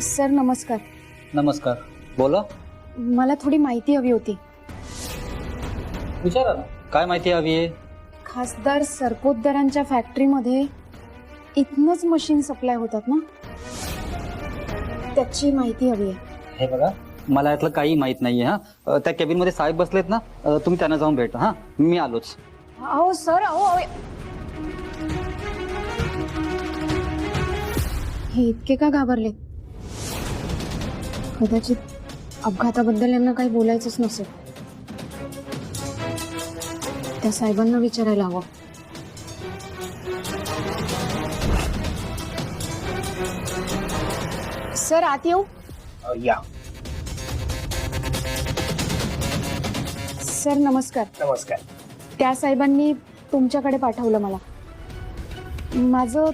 Sir नमस्कार. नमस्कार. बोला. मला थोडी माहिती हवी होती. विचारा ना. काय माहिती हवी आहे? खासदार सरपोतदारांच्या फॅक्टरीमध्ये इथनंच मशीन सप्लाय होतात ना? त्याची माहिती हवी आहे. हे बघा मला यातलं काही माहीत नाहीये हा. अ, त्या केबिनमध्ये साहेब बसलेत ना? अ, तुम्ही त्यांना जाऊन भेटा हा. मी आलोच. अहो सर अहो अहो. हे इतके का घाबरले कदाचित अपघाताबद्दल यांना काही बोलायचंच नसेल. त्या साहेबांना विचारायला हवं. सर आत येऊ? या. सर नमस्कार. नमस्कार. त्या साहेबांनी तुमच्याकडे पाठवलं मला. माझं